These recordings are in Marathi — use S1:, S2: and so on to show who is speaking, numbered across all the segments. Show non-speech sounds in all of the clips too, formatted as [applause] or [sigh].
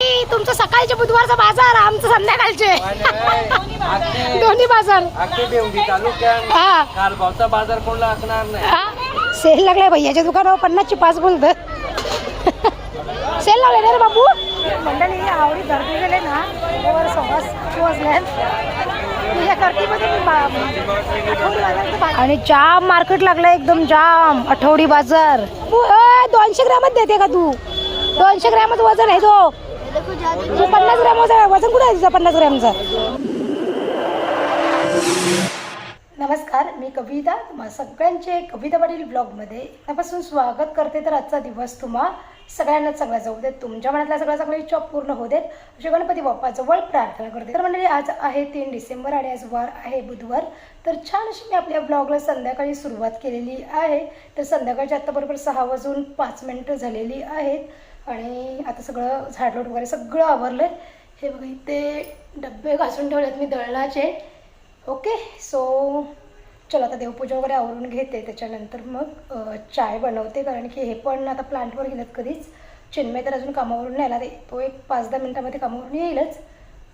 S1: ई, तुमचं सकाळचे बुधवारचा बाजार आमचं संध्याकाळचे. दोन्ही बाजार. हा.
S2: बाजार कोणला असणार नाही.
S1: हा. सेल लागलाय भैयाच्या दुकानावर पन्नासची पाच बोलत सेल लागले ना रे बाबू मंडळी आवडी गर्दी गेले ना त्यावर गर्दीमध्ये आणि जाम मार्केट लागलं एकदम जाम आठवडी बाजार. दोनशे ग्रामच देते का तू? दोनशे ग्रॅमच वजन आहे तू. पन्नास ग्रॅम वजन कुठे आहे तुझा पन्नास ग्रॅमचा? नमस्कार मी कविता. तुम्हा सगळ्यांचे कविता पाटील ब्लॉगमध्ये त्यापासून स्वागत करते. तर आजचा दिवस तुम्हा सगळ्यांना चांगला जाऊ देत. तुमच्या मनातल्या सगळ्या सगळ्या इच्छा पूर्ण होऊ देत. अशी गणपती बाप्पाजवळ प्रार्थना करते. तर म्हणजे आज आहे तीन डिसेंबर आणि आज वार आहे बुधवार. तर छान अशी मी आपल्या ब्लॉगला संध्याकाळी सुरुवात केलेली आहे. तर संध्याकाळची आत्ताबरोबर सहा वाजून पाच मिनटं झालेली आहेत. आणि आता सगळं झाडलोट वगैरे सगळं आवरलं आहे हे बघा इथे डबे घासून ठेवलेत मी दळणाचे. ओके सो चला आता देवपूजा वगैरे आवरून घेते. त्याच्यानंतर मग चाय बनवते कारण की हे पण आता प्लांटवर गेलेत कधीच. चिन्मय तर अजून कामावरून नाही आला तो एक पाच दहा मिनटामध्ये कामावरून येईलच.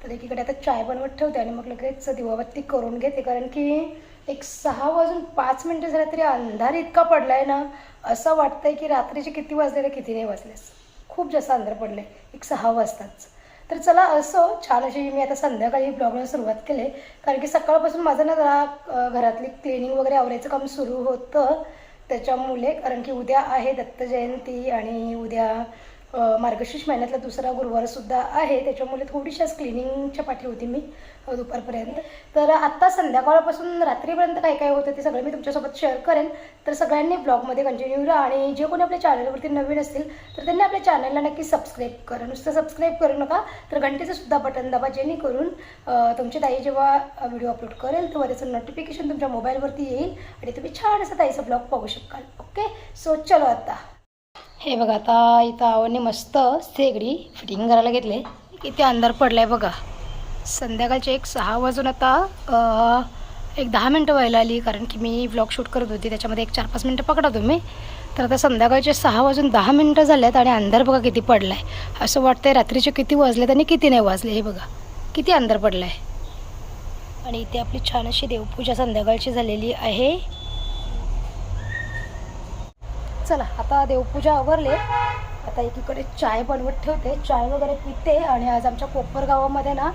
S1: तर एकीकडे आता चाय बनवत ठेवते आणि मग लगेच दिवाबत्ती करून घेते कारण की एक सहा वाजून पाच मिनटं झाल्या तरी अंधार इतका पडला आहे ना. असं वाटतंय की रात्रीचे किती वाजले किती नाही वाजलेस खूप जास्त अंधार पडले. एक सहा वाजताच. तर चला असं छान अशी मी आता संध्याकाळी ब्लॉगला सुरुवात केली. कारण की सकाळपासून माझं ना जरा घरातली क्लिनिंग वगैरे आवरायचं काम सुरू होतं. त्याच्यामुळे कारण की उद्या आहे दत्त जयंती आणि उद्या मार्गशीर्ष महिन्यातला दुसरा गुरुवारसुद्धा आहे. त्याच्यामुळे थोडीशाच क्लिनिंगच्या पाठी होती मी दुपारपर्यंत. तर आत्ता संध्याकाळपासून रात्रीपर्यंत काय काय होतं ते सगळं मी तुमच्यासोबत शेअर करेन. तर सगळ्यांनी ब्लॉगमध्ये कंटिन्यू राहा आणि जे कोणी आपल्या चॅनलवरती नवीन असतील तर त्यांनी आपल्या चॅनलला नक्की सबस्क्राईब करा. नुसतं सबस्क्राईब करू नका तर घंटेचं सुद्धा बटन दाबा जेणेकरून तुमची ताई जेव्हा व्हिडिओ अपलोड करेल तेव्हा त्याचं नोटिफिकेशन तुमच्या मोबाईलवरती येईल आणि तुम्ही छान असं ताईचा ब्लॉग पाहू शकाल. ओके सो चलो आता. हे बघा आता इथं आवडणी मस्त शेगडी फिटिंग करायला घेतले. किती अंधार पडलाय बघा. संध्याकाळचे एक सहा वाजून आता एक दहा मिनटं व्हायला आली कारण की मी व्लॉग शूट करत होती त्याच्यामध्ये एक चार पाच मिनटं पकडा तुम्ही. तर आता संध्याकाळचे सहा वाजून दहा मिनटं झाल्यात आणि अंधार बघा किती पडला आहे असं वाटतंय रात्रीचे किती वाजलेत आणि किती नाही वाजले हे बघा. किती अंधार पडला आहे आणि इथे आपली छान अशी देवपूजा संध्याकाळची झालेली आहे. चला आता देवपूजा आवरले. आता एकीकडे चाय बनवत ठेवते. चाय वगैरे पिते आणि आज आमच्या कोपर गावामध्ये ना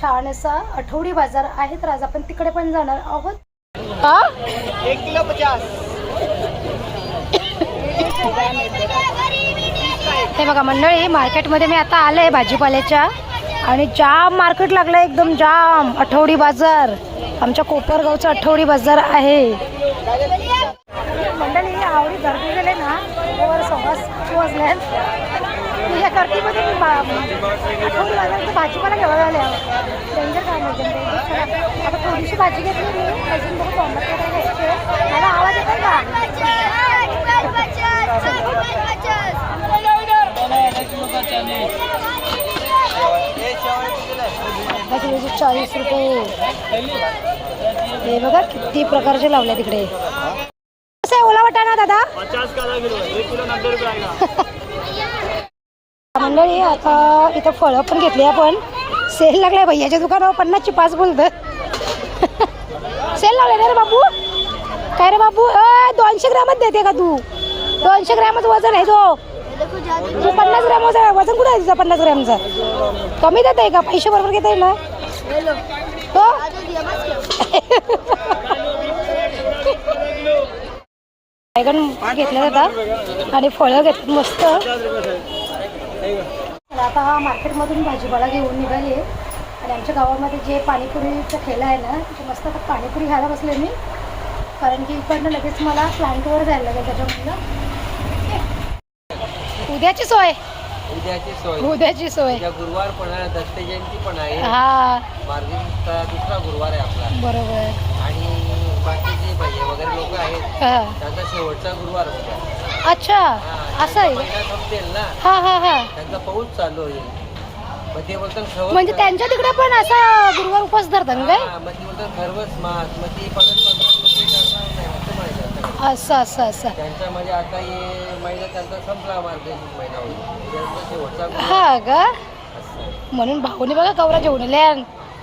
S1: छान असा आठवडी बाजार आहे तर आज आपण तिकडे पण जाणार आहोत. हा
S2: एक किलो पचास.
S1: हे बघा मंडळी मार्केटमध्ये मी आता आले भाजीपाल्याच्या. आणि जाम मार्केट लागलं एकदम जाम. आठवडी बाजार. आमच्या कोपरगावचा आठवडी बाजार आहे मंडळी आवडी गर्दी गेले ना त्यावर सव्वा वाजल्यात तुझ्या गर्दीमध्ये मी बा- आठवडी बाजारात भाजीपाला घ्यायला आल्या डेंजर काय नाही आता थोडीशी भाजी घेतली मी अजून बघू टोमॅटो वगैरे घ्यायचे मला आवाज येत आहे का चाळीस रुपये हे बघा किती प्रकारचे लावले तिकडे ओला वाटाणा दादा? [laughs] मंडळी आता इथं फळं पण घेतली आपण. सेल लागलाय भैयाच्या दुकानावर पन्नासची पाच बोलत. [laughs] सेल लागलाय ना रे बाबू? काय रे बाबू? अय, दोनशे ग्रॅमच देते का तू? दोनशे ग्रॅमच वजन आहे तो. तू पन्नास ग्रॅम वजन वजन कुठं आहे तुझा पन्नास ग्रॅमचा? कमी देत आहे का? पैसे बरोबर घेता येईल ना? [laughs] बैगन घेतलं जातात आणि फळं घेतात मस्त. आता हा मार्केटमधून भाजीपाला घेऊन निघाली आहे. आणि आमच्या गावामध्ये जे पाणीपुरीचा ठेला आहे ना तिथे मस्त आता पाणीपुरी खायला बसले मी. कारण की इकडनं लगेच मला प्लांटवर जायला लागेल त्याच्यामुळं. उद्याची सोय.
S2: उद्याची सोय.
S1: उद्याची सोय.
S2: गुरुवार पण आहे दत्त जयंती पण आहे.
S1: हा.
S2: दुसरा गुरुवार आहे आपला.
S1: बरोबर.
S2: बाकीचे भैया वगैरे लोक आहेत.
S1: हा.
S2: त्यांचा शेवटचा गुरुवार
S1: अच्छा
S2: हा,
S1: असं आहे.
S2: महिना संपेल ना.
S1: हा हा हा.
S2: त्यांचा पाऊस चालू होईल मग ते बोलतात खरवस
S1: म्हणजे त्यांच्या तिकडे पण असा गुरुवार उपवास धरतात काय?
S2: हा, मग ते बोलतात खरवस मास. मग ते परत पंधरा दिवस करणार नाही असं म्हणायचं
S1: असं असं असं.
S2: त्यांचा म्हणजे आता हे महिना त्यांचा संपला मार्गशीर्ष महिना होईल. उद्याचा शेवटचा गुरुवार.
S1: हा
S2: असं
S1: म्हणून भाऊने बघा कवरा जेवण आल्या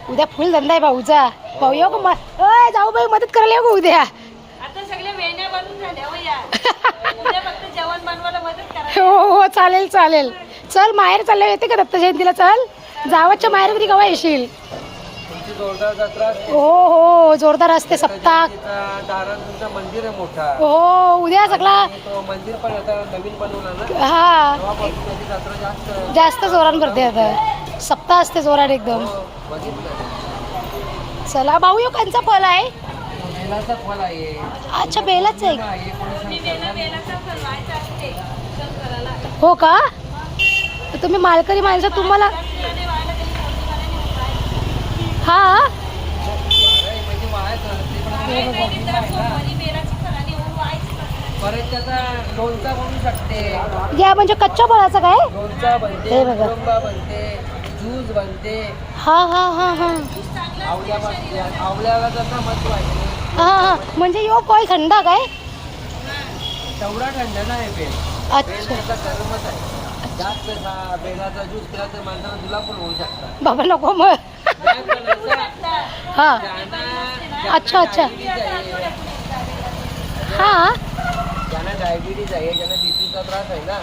S1: उद्या फुल धंदा आहे भाऊचा. भाऊ येऊ का अय, जाऊ बाई मदत करायला येऊ का उद्या?
S3: आता सगळे वेण्या बनून झाल्या हो या. [laughs] उद्या फक्त जेवण बनवायला मदत करा.
S1: हो हो चालेल चालेल. चल माहेर चालल्या येते का दत्त जयंतीला? चल. जावच्या माहेर कधी केव्हा येशील?
S2: तुमची जोरदार जत्रा असते.
S1: हो हो जोरदार असते सप्ताह.
S2: तिथं दारात तुमचं मंदिर आहे मोठा.
S1: हो उद्या सगळा
S2: तो मंदिर पण आता नवीन बनवला ना.
S1: हा.
S2: तेव्हापासून त्याची जत्रा जास्त
S1: जास्त जोरान भरते आता. सप्ताह असते जोरान एकदम.
S2: हो, बघितलं.
S1: चला भाऊ यो कंचा फल आहे.
S2: बेलाचं फळ आहे.
S1: अच्छा बेलाच आहे. हो का? तर तुम्ही मालकरी माणसं तुम्हाला. हा?
S2: म्हणजे शकते.
S1: या म्हणजे कच्च्या फळाचं काय? हे बघा.
S2: ज्यूस बनते.
S1: हा हा हा हा. हा हा. म्हणजे यो फळ थंड काय?
S2: तेवढा थंड नाही
S1: अच्छा.
S2: गरमच आहे. जास्त खा बेलाचा ज्यूस केला तर माणसाला पण होऊ शकता
S1: बाबा नको मग. हा. अच्छा, अच्छा. हा.
S2: ज्यांना डायबिटीज आहे ज्यांना बीपीचा त्रास आहे ना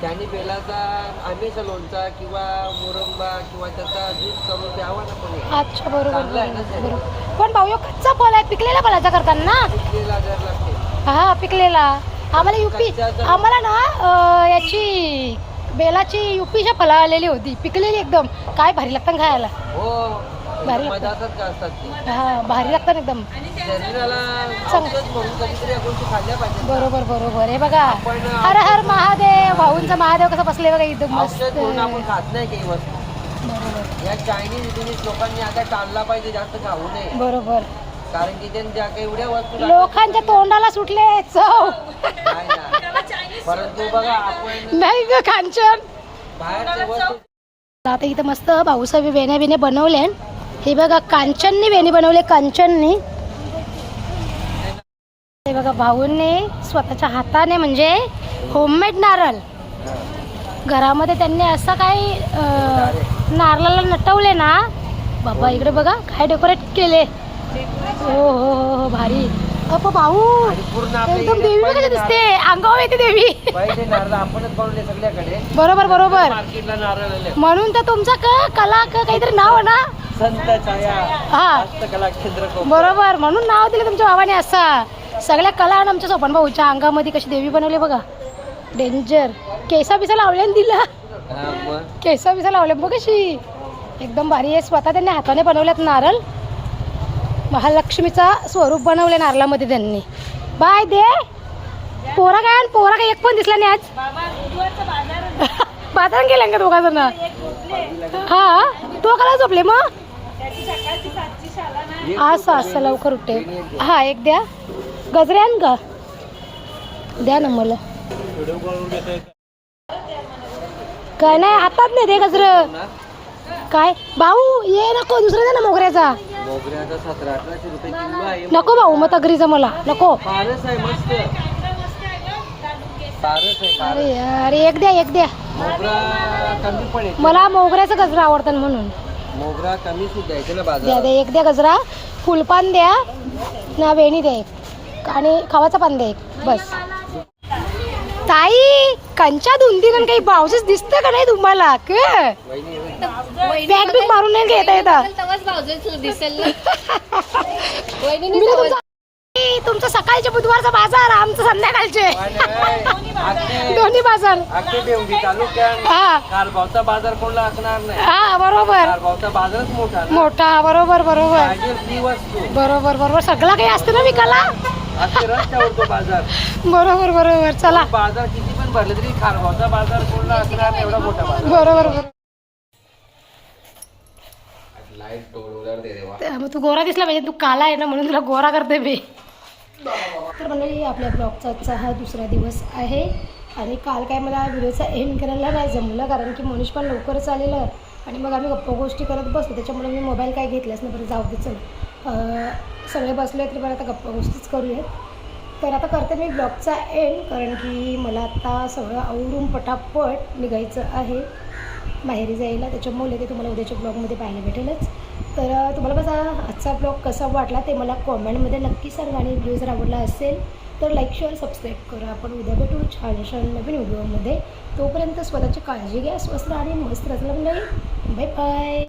S2: त्यांनी बेलाचा आंब्याचा लोणचा किंवा मुरंबा किंवा त्याचा ज्यूस करून प्यावा ना कोणी
S1: अच्छा बरोबर
S2: चांगलं आहे ना
S1: बरोबर
S2: ते?
S1: बरोबर. पण भाऊ यो कच्चा फळ आहे पिकलेला फळाचा करताना ना?
S2: पिकलेला जर लागते.
S1: हा पिकलेला. आम्हाला युपी आम्हाला ना अं, याची बेलाची युपीच्या फळं आलेली होती. पिकलेली एकदम. काय भारी लागतं खायला.
S2: हो.
S1: भारी
S2: असतात ते?
S1: हा भारी लागतं एकदम.
S2: शरीराला
S1: चांग-
S2: औषध म्हणून कधीतरी या गोष्टी खाल्ल्या पाहिजे
S1: बरोबर बरोबर. हे बघा
S2: पण
S1: हर हर महादेव भाऊंचा महादेव कसा बसले बघा एकदम मस्त.
S2: औषध म्हणून आपण खात नाही काही वस्तू.
S1: बरोबर.
S2: या चायनीज लोकांनी आता टाळला पाहिजे जास्त खाऊ नये.
S1: बरोबर.
S2: कारण की काही एवढ्या वस्तू लागतात.
S1: लोकांच्या तोंडाला सुटले चव.
S2: नाही ना. परंतु बघा आपण
S1: नाही ग कांचन
S2: बाहेरच्या वस्तू
S1: आता इथं मस्त भाऊसाहेब वेण्या बिण्या बनवल्या हे बघा कांचननी वेणी बनवले कांचननी. हे बघा भाऊंनी स्वतःच्या हाताने म्हणजे होममेड नारळ. घरामध्ये त्यांनी असं काही नारळाला नटवले ना बाबा इकडे बघा काय डेकोरेट केले. हो हो हो हो भारी. अप भाऊ एकदम देवी दिसते. अंगावर येते देवी. बरोबर बरोबर. म्हणून तर तुमचा क कला क काहीतरी नाव आहे ना?
S2: संत
S1: हा.
S2: हस्तकला केंद्र कोकण.
S1: बरोबर. म्हणून नाव दिलं तुमच्या बाबाने असा. सगळ्या कला आणि आमच्या सोपन भाऊच्या अंगामध्ये कशी देवी बनवली बघा. डेंजर केसा बिसा लावल्याने दिला. केसा बिसा लावल्या. बघ कशी. एकदम भारी आहे. स्वतः त्यांनी हाताने बनवल्यात नारळ. महालक्ष्मीचा स्वरूप बनवले नारळामध्ये त्यांनी. बाय दे. पोरा काय आणि पोरा काय एक पण दिसला नाही आज.
S3: बाजार [laughs]
S1: बाजारात गेल्या का दोघा जण हा तो कला झोपले मग? असं असं लवकर उठते हा एक द्या. गजरे आण का द्या ना मला. काय नाही हातात नाही दे गजर. काय? भाऊ ये नको दुसरा द्या ना मोगऱ्याचा. नको भाऊ मग तगरीचा मला. नको. अरे यार एक द्या एक द्या. मला मोगऱ्याचा गजरा आवडतात म्हणून.
S2: मोगरा कमी सुद्धा ना
S1: द्या एक द्या गजरा. फुलपान द्या. ना वेणी द्या एक. आणि खावाचा पान द्या एक. बस. ताई कंच्या धुंदीन आणि काही पावसाच दिसतं का नाही तुम्हाला? क?
S2: वहिनी
S1: बॅग बिग मारून नाही घेता येता.
S3: दिसेल [laughs]
S1: मी ना तुमचा ए, तुमचं सकाळचे बुधवारचा बाजार आमचं संध्याकाळचे. दोन्ही बाजार. हा.
S2: बाजार कोणला असणार नाही.
S1: हा बरोबर.
S2: बाजारच मोठा
S1: मोठा बरोबर बरोबर. बरोबर बरोबर. सगळं काही असतं ना विकायला?
S2: तो बाजार.
S1: बरोबर बरोबर. चला.
S2: बाजार किती पण भरले तरी कारभावचा बाजार कोणला असणार नाही एवढा मोठा बाजार.
S1: बरोबर बरोबर.
S2: लाइट टोळवल्यावर दे देवा.
S1: तर मग तू गोरा दिसला पाहिजे तू काला आहे ना म्हणून तुला गोरा करते मी. तर मंडळी आपल्या ब्लॉगचा आजचा हा दुसरा दिवस आहे. आणि काल काय मला व्हिडिओचा एंड करायला नाही जमलं कारण की मनीष पण लवकरच आलेलं आणि मग आम्ही गप्पा गोष्टी करत बसलो त्याच्यामुळे मी मोबाईल काय घेतलाच नाही. बरं जाऊ दे चल. सगळे बसले तरी बरं आता गप्पा गोष्टीच करूयात. तर आता करते मी ब्लॉगचा एंड कारण की मला आता सगळं आवरून पटापट निघायचं आहे. बाहेर जायला त्याच्यामुळे ते तुम्हाला उद्याच्या ब्लॉगमध्ये पाहायला भेटेलच. तर तुम्हाला माझा आजचा ब्लॉग कसा वाटला ते मला कॉमेंटमध्ये नक्की सांगा आणि व्हिडिओ जर आवडला असेल तर लाईक शेअर सबस्क्राईब करा. आपण उद्या भेटू छान छान नवीन व्हिडिओमध्ये तोपर्यंत स्वतःची काळजी घ्या स्वस्त आणि मस्त रचलं नाही बाय बाय